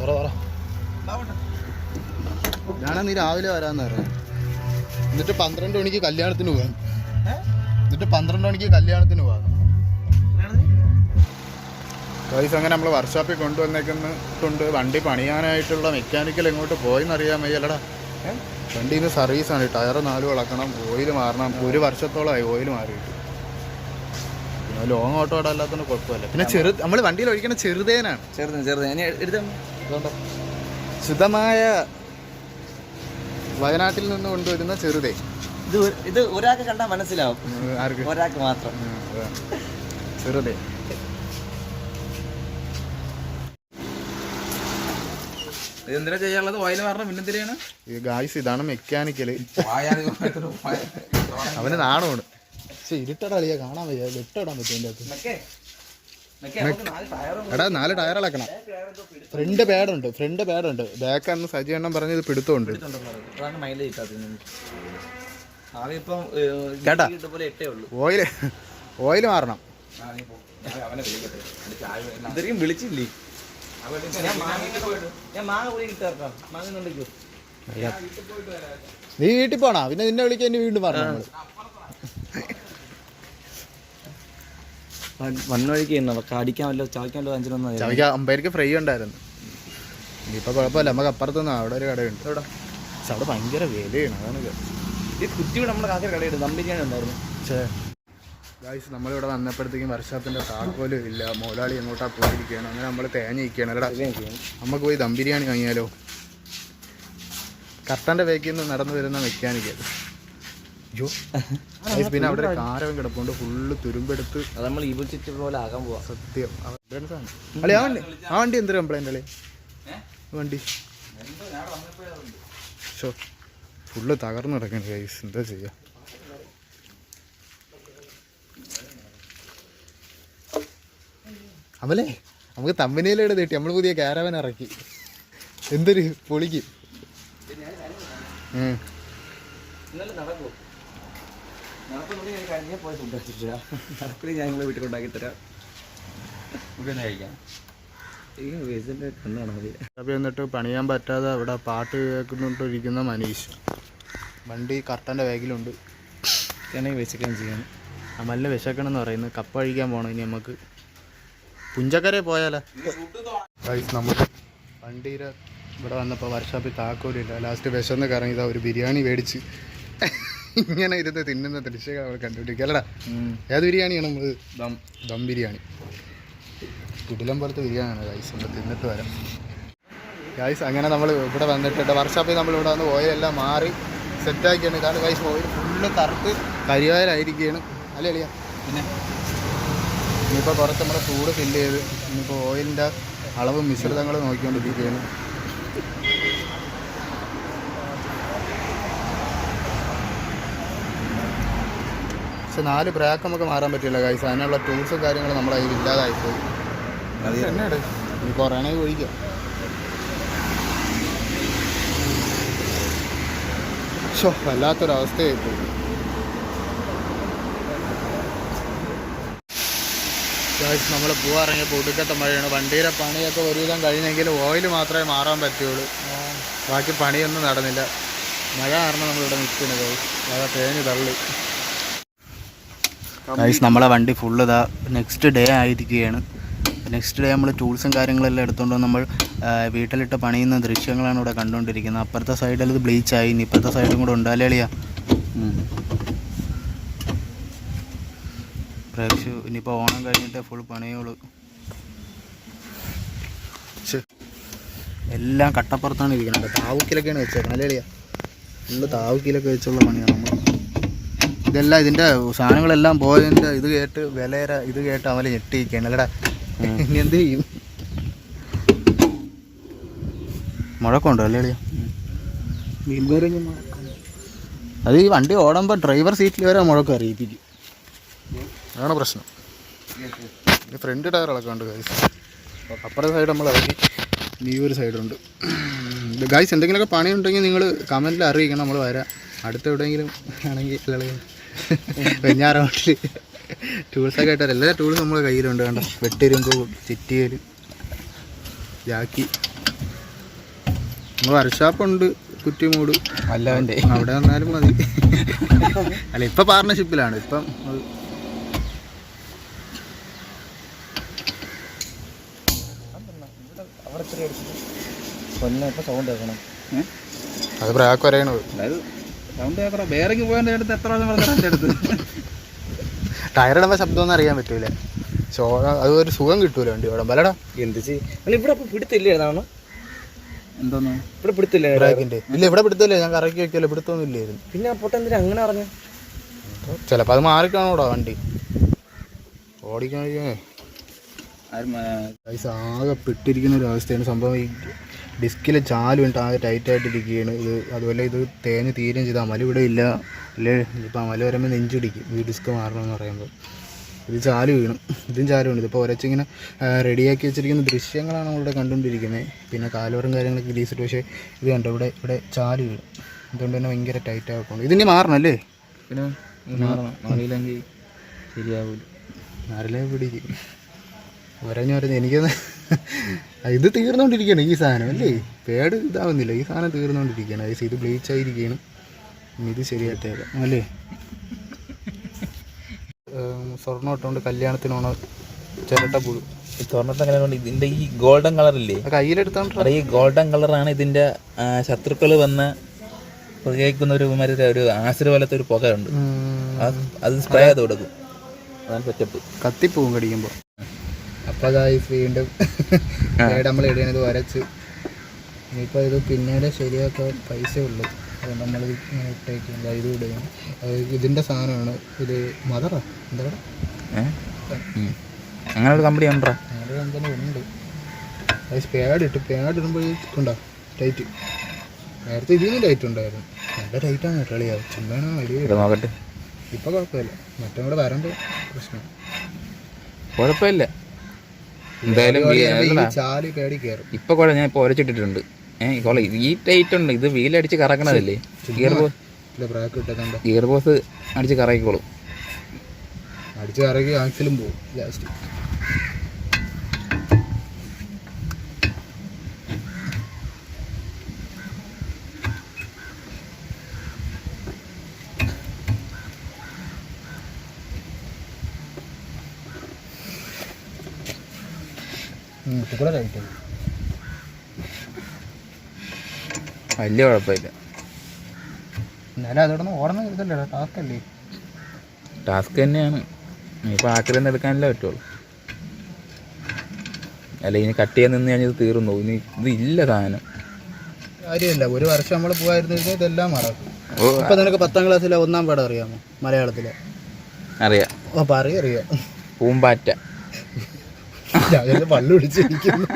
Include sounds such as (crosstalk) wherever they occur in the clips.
തുറ തുറ ഞാനാ നീ രാവിലെ വരാന്ന് പറഞ്ഞു. എന്നിട്ട് പന്ത്രണ്ട് മണിക്ക് കല്യാണത്തിന് പോകാൻ എന്നിട്ട് പന്ത്രണ്ട് മണിക്ക് കല്യാണത്തിന് പോകാം ഗൈസ് അങ്ങനെ നമ്മൾ വർക്ക്ഷോപ്പിൽ കൊണ്ടുവന്നേക്കുന്നുണ്ട് വണ്ടി പണിയാനായിട്ടുള്ള മെക്കാനിക്കൽ എങ്ങോട്ട് പോയെന്നറിയാൻ വയ്യല്ലടാ വണ്ടിയിൽ നിന്ന് സർവീസാണ്. ടയർ നാല് വിളക്കണം ഓയിൽ മാറണം. ഒരു വർഷത്തോളമായി ഓയിൽ മാറിയിട്ട്. പിന്നെ ലോങ് ഓട്ടോ അല്ലാത്തതുകൊണ്ട് കുഴപ്പമില്ല. പിന്നെ ചെറു നമ്മൾ വണ്ടിയിൽ ഒഴിക്കണ ചെറുതേനാണ്. ചെറുതേ ചെറുതേ ഞാൻ എടുത്ത അതുകൊണ്ട് ശുദ്ധമായ വയനാട്ടിൽ നിന്ന് കൊണ്ടുവരുന്ന ചെറുതേ. ഇത് ഇത് ഒരാൾക്ക് കണ്ടാൽ മനസ്സിലാവും. ആർക്ക്? ഒരാൾക്ക് മാത്രം. ചെറുതേ. ഇത് എന്തിനാ ചെയ്യാനുള്ളത്? ഓയിൽ പറഞ്ഞ പിന്നെ എന്തിനാണ് ഈ ഗായ്സ് ഇതാണ് മെക്കാനിക്കൽ അവന് നാണമാണ്. പക്ഷെ ഇരുട്ടടാ കാണാൻ വയ്യ. വെട്ടിടാൻ പറ്റും അതിന്റെ അകത്ത്. എടാ നാല് ടയർ ഇളക്കണം ഫ്രണ്ട് പാഡുണ്ട് ഫ്രണ്ട് പാഡുണ്ട് ബാക്ക് അന്ന് സജി എണ്ണം പറഞ്ഞത് പിടുത്തമുണ്ട്. കേട്ടാ? ഓയിൽ ഓയിൽ മാറണം. ഇത്രയും വിളിച്ചില്ലേ? ഞാൻ മാങ്ങ ഞാൻ മാങ്ങ പോയി കിട്ടാറോ മാങ്ങ ഉണ്ടെങ്കിൽ നീ വീട്ടിൽ പോണാ? പിന്നെ നിന്നെ വിളിക്കാൻ ഇനി വീണ്ടും പറഞ്ഞു വന്ന വഴിക്ക് അടിക്കാൻ വല്ലോ ചാവയ്ക്കാൻ വല്ലോ അഞ്ചിനൊന്നും ചവിക്ക അമ്പയർക്ക് ഫ്രൈ ഉണ്ടായിരുന്നു. ഇനിയിപ്പോൾ കുഴപ്പമില്ല. നമുക്ക് അപ്പുറത്തുനിന്ന് അവിടെ ഒരു കടയുണ്ട്. ഉണ്ട് പക്ഷെ അവിടെ ഭയങ്കര വിലയാണ്. അതാണ് ഇത്. ഈ കുറ്റിയുടെ നമ്മുടെ കാക്കര കടയുണ്ട്. ദം ബിരിയാണി ഉണ്ടായിരുന്നു. പക്ഷേ ഗായ്സ് നമ്മളിവിടെ വന്നപ്പോഴത്തേക്കും വർഷാപ്പിന്റെ താക്കോലും ഇല്ല. മുതലാളി എങ്ങോട്ടാ പോയിരിക്കുകയാണ്? അങ്ങനെ നമ്മൾ തേഞ്ഞ ഇരിക്കുകയാണ്. എടാ നമുക്ക് പോയി ദം ബിരിയാണി വാങ്ങിയാലോ? കർട്ടന്റെ വേക്കിൽ നിന്ന് നടന്നു വരുന്ന ഗായ്സ്, പിന്നെ അവിടെ ഒരു കാരവൻ കിടപ്പുണ്ട്. ഫുള്ള് തുരുമ്പെടുത്ത് അത് നമ്മൾ ഈ പോലെ ആകാൻ പോവാ. സത്യം. അളി ആ വണ്ടി ആ വണ്ടി എന്തൊരു കംപ്ലൈന്റ് വണ്ടി. ഷോ ഫുള്ള് തകർന്നു കിടക്കണ ഗൈസ് എന്താ ചെയ്യാ? അമലേ നമുക്ക് തമ്പനിയിലൂടെ തേട്ടി. നമ്മൾ പുതിയ കാരവൻ ഇറക്കി. എന്തൊരു പൊളിക്ക്. ഉം. ഇന്നലെ നടക്കൂ നടക്കുന്നുണ്ടെങ്കിൽ പോയി ഫുഡ് കഴിച്ചിട്ടില്ല നടക്കില്ല ഞാൻ നിങ്ങളെ വീട്ടിൽ കൊണ്ടാക്കി തരാം കഴിക്കാം? അപ്പോൾ എന്നിട്ട് പണിയാൻ പറ്റാതെ അവിടെ പാട്ട് കേൾക്കുന്നുണ്ടിരിക്കുന്ന മനീഷ്. വണ്ടി കർട്ടന്റെ ബാഗിലുണ്ട്. ഞാനെങ്കിൽ വെച്ചിക്കാൻ ചെയ്യാൻ അമലിന് വിശക്കണം എന്ന് പറയുന്നത് കപ്പ കഴിക്കാൻ പോകണം ഇനി നമുക്ക്. പുഞ്ചക്കര പോയാലോ? നമ്മൾ വണ്ടിയുടെ ഇവിടെ വന്നപ്പോൾ വർഷാപ്പിൽ താക്കോലില്ല. ലാസ്റ്റ് വിശന്ന് കറങ്ങിയതാ ഒരു ബിരിയാണി മേടിച്ച്. ഇങ്ങനെ ഇരുന്ന് തിന്നുന്ന ദൃശ്യങ്ങൾ നമ്മൾ കണ്ടുപിടിക്കുക അല്ലടാ ഏത് ബിരിയാണിയാണ് നമ്മൾ ദം. ദം ബിരിയാണി. കുടിലം പോലത്തെ ബിരിയാണിയാണ് ഗൈസ് നമ്മൾ തിന്നിട്ട് വരാം. ഗൈസ് അങ്ങനെ നമ്മൾ ഇവിടെ വന്നിട്ടുണ്ട്. വർഷാപ്പിൽ നമ്മൾ ഇവിടെ വന്ന് ഓയിലെല്ലാം മാറി സെറ്റാക്കിയാണ് കാരണം ഗൈസ് ഓയിൽ ഫുള്ള് കറുത്ത് കരിവായലായിരിക്കുകയാണ് അല്ലേ അളിയാ? പിന്നെ? ഇനിയിപ്പോൾ കുറച്ച് നമ്മുടെ ചൂട് ഫില്ല് ചെയ്ത് ഇനിയിപ്പോൾ ഓയിലിന്റെ അളവും മിശ്രിതങ്ങൾ നോക്കിക്കൊണ്ടിരിക്കുകയാണ്. പക്ഷെ നാല് ബ്രാക്ക് നമുക്ക് മാറാൻ പറ്റില്ല കൈസ് അതിനുള്ള ടൂൾസും കാര്യങ്ങളും നമ്മുടെ കയ്യിൽ ഇല്ലാതായിപ്പോയി എന്നാണ് ഇനി കുറയണേ ഒഴിക്കാം ഷോ വല്ലാത്തൊരവസ്ഥയായിപ്പോയി നമ്മൾ പോവാറിങ്ങിയപ്പോൾ ഒടുക്കത്തെ മഴയാണ്. വണ്ടിയുടെ പണിയൊക്കെ ഒരുവിധം കഴിഞ്ഞെങ്കിൽ ഓയിൽ മാത്രമേ മാറാൻ പറ്റുള്ളൂ. ബാക്കി പണിയൊന്നും നടന്നില്ല. മഴ കാരണം നമ്മളിവിടെ നിൽക്കുന്നത് മഴ തേഞ്ഞ് തള്ളി. ഗൈസ് നമ്മളെ വണ്ടി ഫുള്ള് ഇതാ നെക്സ്റ്റ് ഡേ ആയിരിക്കുകയാണ്. നെക്സ്റ്റ് ഡേ നമ്മൾ ടൂൾസും കാര്യങ്ങളെല്ലാം എടുത്തുകൊണ്ട് നമ്മൾ വീട്ടിലിട്ട് പണിയുന്ന ദൃശ്യങ്ങളാണ് ഇവിടെ കണ്ടുകൊണ്ടിരിക്കുന്നത് അപ്പുറത്തെ സൈഡിൽ ഇത് ബ്ലീച്ചായി ഇനി ഇപ്പുറത്തെ സൈഡും കൂടെ ഉണ്ടാലേളിയാ പ്രാവശ്യം ഇനിയിപ്പോൾ ഓണം കഴിഞ്ഞിട്ട് ഫുൾ പണിയുള്ളൂ. എല്ലാം കട്ടപ്പുറത്താണ് ഇരിക്കുന്നത്. താവുക്കിലൊക്കെയാണ് വെച്ചേക്കുന്നത് അല്ലേ എളിയാ ഫുള്ള് താവുക്കിലൊക്കെ വെച്ചുള്ള പണിയാണ് നമ്മൾ ഇതെല്ലാം ഇതിന്റെ സാധനങ്ങളെല്ലാം പോയതിന്റെ ഇത് കേട്ട് വിലയേറെ ഇത് കേട്ട് അവലെ ഞെട്ടിയിരിക്കുകയാണ്. അല്ലടാ ഇനി എന്ത് ചെയ്യും? മുഴക്കമുണ്ടോ അല്ലേ അത് ഈ വണ്ടി ഓടുമ്പോൾ ഡ്രൈവർ സീറ്റിൽ വരെ മുഴക്കം അറിയിപ്പിക്കും. അതാണ് പ്രശ്നം. ഇനി ഫ്രണ്ട് ടയർ ഇളക്കുന്നുണ്ട് ഗൈസ് അപ്പുറത്തെ സൈഡ് നമ്മൾ ഇറക്കി. ഇനി ഈ ഒരു സൈഡുണ്ട് ഗൈസ് എന്തെങ്കിലുമൊക്കെ പണിയുണ്ടെങ്കിൽ നിങ്ങൾ കമന്റിൽ അറിയിക്കണം. നമ്മൾ വരാം. അടുത്ത എവിടെയെങ്കിലും ആണെങ്കിൽ (laughs) വെഞ്ഞാറോട്ടിൽ ടൂൾസൊക്കെ ആയിട്ട് എല്ലാ ടൂൾസും നമ്മുടെ കയ്യിലുണ്ട് വേണ്ട വെട്ടിരുമ്പോ ചിറ്റിയൽ ജാക്കി. നമ്മൾ വർക്ക്ഷോപ്പുണ്ട് കുറ്റിമൂട്. വല്ലവന്റെ അവിടെ വന്നാലും മതി. അല്ല ഇപ്പം പാർട്ണർഷിപ്പിലാണ് ഇപ്പം അത് അത് വരയണത്. അതായത് സൗണ്ട് പോയതിന്റെ അടുത്ത് എത്ര പ്രാവശ്യം പറഞ്ഞാൽ എന്റെ അടുത്ത് ടയറിടുമ്പോൾ ശബ്ദമൊന്നും അറിയാൻ പറ്റൂല. ഷോ അത് ഒരു സുഖം കിട്ടൂല വണ്ടി ഓടാൻ. പലടാ എന്ത് ചെയ്യും ഇവിടെ അപ്പം പിടുത്തില്ലേ എന്നാണ് എന്തോന്നു? ഇവിടെ പിടുത്തില്ല ബ്രാക്കിന്റെ. ഇല്ല ഇവിടെ പിടുത്തില്ല. ഞാൻ കറക്കി വെക്കല്ലോ പിടുത്തൊന്നും ഇല്ലായിരുന്നു. പിന്നെ എന്തിനാ അങ്ങനെ പറഞ്ഞു? ചിലപ്പോൾ അത് മാറിക്കാണോടാ വണ്ടി. ഓടിക്കാൻ പൈസ ആകെ പെട്ടിരിക്കുന്ന ഒരു അവസ്ഥയാണ് സംഭവം ഈ ഡിസ്കിൽ ചാലും ഉണ്ട് ആകെ ടൈറ്റായിട്ടിരിക്കുകയാണ് ഇത് അതുപോലെ ഇത് തേഞ്ഞ് തീരുകയും ചെയ്ത് അമല ഇവിടെ ഇല്ല. അല്ലേ? ഇപ്പം അമല വരുമ്പോൾ നെഞ്ചിടിക്കും ഈ ഡിസ്ക് മാറണമെന്ന് പറയുമ്പോൾ ഇത് ചാൽ വീണു. ഇതും ചാൽ വീണു. ഇതിപ്പോൾ ഒരച്ചിങ്ങനെ റെഡിയാക്കി വെച്ചിരിക്കുന്ന ദൃശ്യങ്ങളാണ് നമ്മളിവിടെ കണ്ടുകൊണ്ടിരിക്കുന്നത് പിന്നെ കാലോറും കാര്യങ്ങളൊക്കെ ഗ്രീസിട്ട് പക്ഷേ ഇത് കണ്ടോ? ഇവിടെ ഇവിടെ ചാൽ വീണു. അതുകൊണ്ട് തന്നെ ഭയങ്കര ടൈറ്റ് ആക്കണം ഇതിനി മാറണം അല്ലേ? പിന്നെ മാറണം. മാറിയില്ലെങ്കിൽ ശരിയാവില്ല ആരല്ലേ പിടിക്കും. ഒരഞ്ഞു പറഞ്ഞു എനിക്കൊന്ന് ഇത് തീർന്നുകൊണ്ടിരിക്കുകയാണ് ഈ സാധനം അല്ലേ? പേട് ഇതാവുന്നില്ല. ഈ സാധനം തീർന്നുകൊണ്ടിരിക്കുകയാണ് ഐസ് ഇത് ബ്ലീച്ച് ആയിരിക്കുകയാണ് ഇനി ഇത് ശരിയായിട്ടേക്കാം അല്ലേ? സ്വർണം ഇട്ടുകൊണ്ട് കല്യാണത്തിനാണ് ചിരട്ട പുഴു. സ്വർണത്തെ ഇതിന്റെ ഈ ഗോൾഡൻ കളർ ഇല്ലേ? കയ്യിലെടുത്തോണ്ട് ഈ ഗോൾഡൻ കളറാണ് ഇതിന്റെ ശത്രുക്കൾ വന്ന് പുകയ്ക്കുന്ന ഒരു മറ്റേ ഒരു ആസിഡ് പോലത്തെ ഒരു പുകയുണ്ട് അത് അത് സ്പ്രേ ചെയ്ത് കൊടുക്കും. അതാണ് സെറ്റപ്പ് കത്തിപ്പൂവും കടിക്കുമ്പോൾ അപ്പോൾ വീണ്ടും നമ്മൾ ഇടുന്നത് വരച്ച്. ഇനിയിപ്പോൾ ഇത് പിന്നീട് ശരിയാക്കാൻ പൈസ ഉള്ളൂ അത് നമ്മൾ ഇങ്ങനെ ഇട്ടേക്കും. ഇത് ഇടുകയും ഇതിന്റെ സാധനമാണ്. ഇത് മദറാ? എന്താ അങ്ങനെ ഒരു കമ്പനി ഉണ്ടോ അങ്ങനെ ഒരു കമ്പനി ഉണ്ട്. അത് പേഡ് ഇട്ട് പേഡ് ഇടുമ്പോഴേക്കുണ്ടോ ടൈറ്റ്. നേരത്തെ ഇതിൽ നിന്ന് ടൈറ്റ് ഉണ്ടായിരുന്നു. നല്ല ടൈറ്റാണ് കളിയാവും ചുമ്മാണോ വലിയ നോക്കട്ടെ. ഇപ്പോൾ കുഴപ്പമില്ല. മറ്റും കൂടെ വരുമ്പോൾ പ്രശ്നം. കുഴപ്പമില്ല. എന്തായാലും ഇപ്പൊ കുഴ ഞാൻ ഇപ്പൊ ഒരച്ചിട്ടിട്ടുണ്ട്. ഏഹ് കൊള്ള ഈ ടൈറ്റ് ഉണ്ട്. ഇത് വീലടിച്ച് കറക്കണതല്ലേ? ഗിയർ ബോസ് ഗിയർ ബോസ് അടിച്ച് കറക്കിക്കോളും. അടിച്ച് കറക്കി ആക്സിലും പോകും ലാസ്റ്റ് കൂടെ കഴിക്കും. വലിയ കുഴപ്പമില്ല. എന്നാലും ഓടണം ഇതല്ലേ ടാസ്ക് അല്ലേ? ടാസ്ക് തന്നെയാണ്. ഇപ്പൊ ആക്രിൽ നിന്ന് എടുക്കാനല്ലേ പറ്റുള്ളൂ. അല്ല ഇനി കട്ട് ചെയ്യാൻ നിന്ന് കഴിഞ്ഞാൽ തീർന്നു ഇനി ഇത് ഇല്ല സാധനം. കാര്യമില്ല. ഒരു വർഷം നമ്മൾ പോകാതിരുന്നെങ്കിൽ ഇതെല്ലാം മറക്കും ഇപ്പം നിനക്ക് പത്താം ക്ലാസ്സിലെ ഒന്നാം പാഠം അറിയാമോ? മലയാളത്തിലെ. അറിയാം. ഓ പറയും അറിയാം. പൂമ്പാറ്റ. ഞാൻ പള്ളു പിടിച്ചിരിക്കുന്നു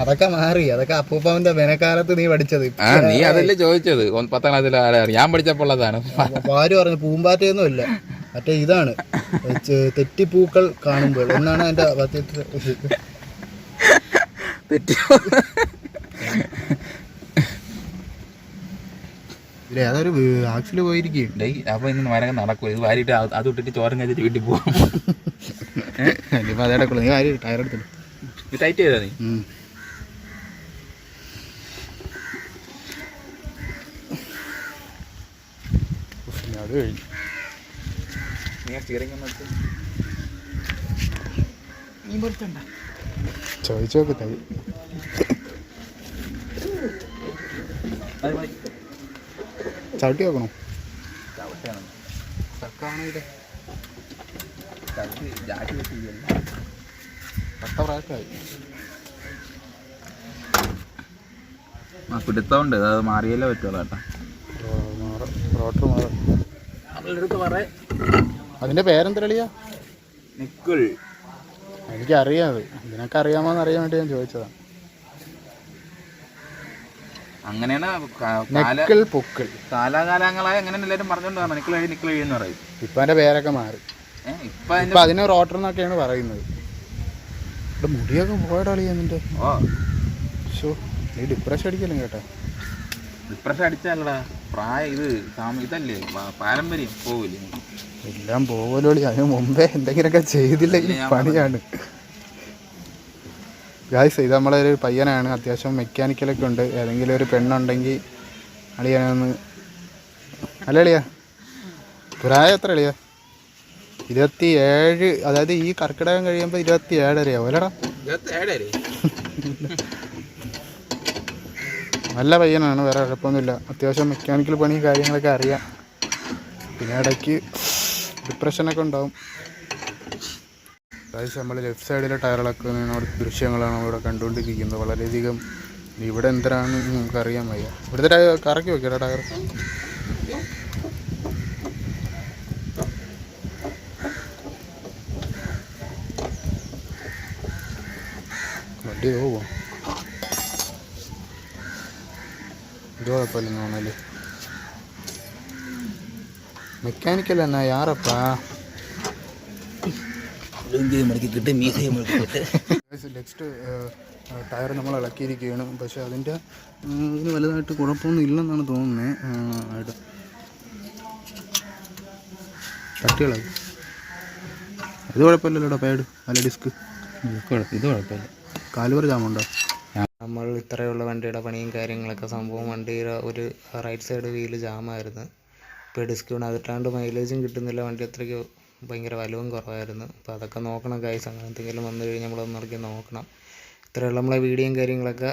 അതൊക്കെ മാറി അതൊക്കെ അപ്പൂപ്പാവിന്റെ വേനൽക്കാലത്ത് നീ പഠിച്ചത്. ആ നീ അതല്ലേ ചോദിച്ചത്. പത്താം ക്ലാസ്സിൽ ആരാണ് ഞാൻ പഠിച്ചപ്പോൾ അതാണ് ആര് പറഞ്ഞു പൂമ്പാറ്റയൊന്നും ഇല്ല. മറ്റേ ഇതാണ്. തെറ്റിപ്പൂക്കൾ കാണുമ്പോൾ. എന്നാണ് എന്റെ തെറ്റി ഇതിൽ ഏതൊരു ആക്സിൽ പോയിരിക്കും. അപ്പൊ ഇന്ന് മരങ്ങൾ നടക്കും. ഇത് വാരിയിട്ട് അത് ഇട്ടിട്ട് ചോരം കഴിച്ചിട്ട് വീട്ടിൽ പോകും (laughs) ഇനിയിപ്പോൾ അതേ നീ ആര് ടയർ എടുത്തിട്ട് ഇത് ടൈറ്റ് ചെയ്താ നീ? അത് കഴിഞ്ഞു. നീ സ്റ്റിയറിംഗ് ഒന്ന് എടുത്ത്. നീ പൊറിച്ചണ്ട ചോദിച്ചു നോക്ക് തൈ ചവിട്ടി വെക്കണോ? പിടുത്തോണ്ട് ചവിട്ടി ആ പിടുത്തമുണ്ട്. അത് മാറിയല്ലേ പറ്റുള്ളൂ കേട്ടോ. റോട്ടർ മാറും അവളുടെ പറ. അതിന്റെ പേരെന്തരളിയാ നിക്കുൾ എനിക്കറിയാം അത്. നിനക്ക് അറിയാമോന്ന് അറിയാൻ വേണ്ടി ഞാൻ ചോദിച്ചതാണ്. അങ്ങനെയാണ് നെക്കിൾ പൊക്കിൾ. കാലാകാലങ്ങളായി അങ്ങനെ എല്ലാവരും പറഞ്ഞുകൊണ്ട് നിക്കിൾ എഴുതി നിക്കിൾ എഴുതി എന്ന് പറയും. ഇപ്പൊ അതിന്റെ പേരൊക്കെ മാറി. ഇപ്പൊ അതിന് റോട്ടർ എന്നൊക്കെയാണ് പറയുന്നത്. ഇവിടെ മുടിയൊക്കെ പോയടളിയാ നിന്റെ. ഓ. ഷോ നീ ഡിപ്രഷൻ അടിക്കലും കേട്ടോ? ഡിപ്രഷൻ അടിച്ചല്ലടാ പ്രായ ഇത് ഇതല്ലേ പാരമ്പര്യം പോവില്ലേ? എല്ലാം പോവലോളി അതിന് മുമ്പേ എന്തെങ്കിലുമൊക്കെ ചെയ്തില്ലെങ്കിൽ പണിയാണ്. ഗായ്സ് ഇത് നമ്മളെ ഒരു പയ്യനാണ്. അത്യാവശ്യം മെക്കാനിക്കലൊക്കെ ഉണ്ട്. ഏതെങ്കിലും ഒരു പെണ്ണുണ്ടെങ്കിൽ അളിയാനൊന്ന് അല്ല അളിയാ. പ്രായം എത്ര അളിയാ? ഇരുപത്തി ഏഴ് അതായത് ഈ കർക്കിടകം കഴിയുമ്പോൾ ഇരുപത്തി ഏഴരയാവും അല്ലടാ? നല്ല പയ്യനാണ് വേറെ കുഴപ്പമൊന്നുമില്ല. അത്യാവശ്യം മെക്കാനിക്കൽ പണി കാര്യങ്ങളൊക്കെ അറിയാം. പിന്നെ ഇടയ്ക്ക് ഡിപ്രഷനൊക്കെ ഉണ്ടാവും. അതായത് നമ്മൾ ലെഫ്റ്റ് സൈഡിലെ ടയറിളക്കുന്ന ദൃശ്യങ്ങളാണ് ഇവിടെ കണ്ടുകൊണ്ടിരിക്കുന്നത്. വളരെയധികം ഇവിടെ എന്തിനാണ് നമുക്കറിയാൻ വയ്യ. ഇവിടുത്തെ ടയർ കറക്കി വെക്കടാ ടയർ വണ്ടി പോവോ. ഇത് കുഴപ്പമില്ലെന്ന് മെക്കാനിക്കൽ എന്നാ യാറപ്പാ. കിട്ടും മീസയും നെക്സ്റ്റ് ടയർ നമ്മൾ ഇളക്കിയിരിക്കുകയാണ്. പക്ഷേ അതിന്റെ ഇതിന് വലുതായിട്ട് കുഴപ്പമൊന്നും ഇല്ലെന്നാണ് തോന്നുന്നത് ആയിട്ട്. തട്ടികളായി ഇത് കുഴപ്പമില്ലല്ലോടാ പാഡ് അല്ല ഡിസ്ക് ഇത് കുഴപ്പമില്ല. കാലുവർ ജാമുണ്ടോ നമ്മൾ ഇത്രയുള്ള വണ്ടിയുടെ പണിയും കാര്യങ്ങളൊക്കെ സംഭവം വണ്ടിയുടെ ഒരു റൈറ്റ് സൈഡ് വീൽ ജാമായിരുന്നു ഇപ്പോൾ ഡിസ്ക് വീണ് അതിട്ടാണ്ട് മൈലേജും കിട്ടുന്നില്ല വണ്ടി അത്രയ്ക്ക് ഭയങ്കര വലുവും കുറവായിരുന്നു. അപ്പോൾ അതൊക്കെ നോക്കണം ഗൈസ് അങ്ങനെ എന്തെങ്കിലും വന്നു കഴിഞ്ഞാൽ നമ്മളൊന്നിറക്കി നോക്കണം. ഇത്രയുള്ള നമ്മളെ വീഡിയോയും കാര്യങ്ങളൊക്കെ.